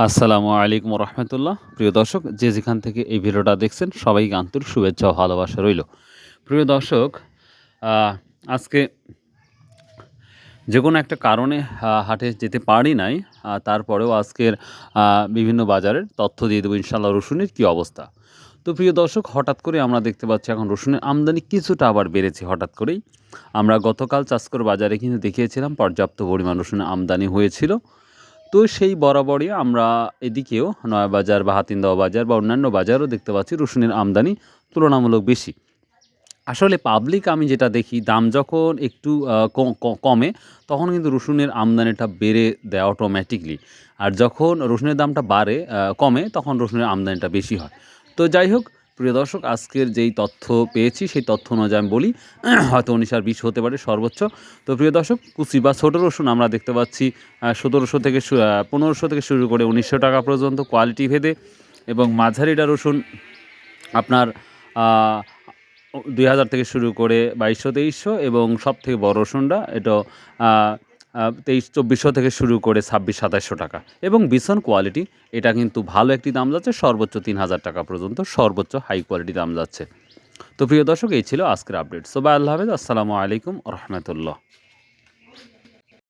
আসসালামু আলাইকুম রহমতুল্লাহ প্রিয় দর্শক, যে যেখান থেকে এই ভিডিওটা দেখছেন, সবাইকে আন্তরিক শুভেচ্ছা ও ভালোবাসা রইল। প্রিয় দর্শক আজকে যে কোনো একটা কারণে হাটে যেতে পারি নাই তারপরেও আজকের বিভিন্ন বাজারের তথ্য দিয়ে দেবো ইনশাল্লাহ রসুনের কী অবস্থা। তো প্রিয় দর্শক, হঠাৎ করে আমরা দেখতে পাচ্ছি এখন রসুনের আমদানি কিছুটা আবার বেড়েছে হঠাৎ করেই। আমরা গতকাল চাষকর বাজারে কিন্তু দেখিয়েছিলাম, পর্যাপ্ত পরিমাণ রসুনের আমদানি হয়েছিল। তো সেই বরাবরই আমরা এদিকেও নয়াবাজার বা হাতিন্দাওয়া বাজার বা অন্যান্য বাজারও দেখতে পাচ্ছি রসুনের আমদানি তুলনামূলক বেশি। আসলে পাবলিক আমি যেটা দেখি, দাম যখন একটু কমে তখন কিন্তু রসুনের আমদানিটা বেড়ে দেয় অটোমেটিকলি আর যখন রসুনের দামটা বাড়ে কমে, তখন রসুনের আমদানিটা বেশি হয়। তো যাই হোক প্রিয় দর্শক, আজকের যেই তথ্য পেয়েছি, সেই তথ্য অনুযায়ী আমি বলি, হয়তো উনিশ আর বিশ হতে পারে সর্বোচ্চ। তো প্রিয় দর্শক, কুচি বা ছোটো রসুন আমরা দেখতে পাচ্ছি সতেরোশো থেকে পনেরোশো থেকে শুরু করে উনিশশো টাকা পর্যন্ত কোয়ালিটি ভেদে এবং মাঝারিটা রসুন আপনার দুই হাজার থেকে শুরু করে বাইশশো, তেইশশো এবং সব থেকে বড় রসুনটা এটা তেইশ, চব্বিশশো থেকে শুরু করে ছাব্বিশ সাতাশশো টাকা। এবং ভীষণ কোয়ালিটি এটা কিন্তু ভালো একটি দাম যাচ্ছে, সর্বোচ্চ তিন হাজার টাকা পর্যন্ত সর্বোচ্চ হাই কোয়ালিটি দাম যাচ্ছে। তো প্রিয় দর্শক, এই ছিল আজকের আপডেট সোবাই আল্লাহ হাফেজ, আসসালামু আলাইকুম রহমতুল্লাহ।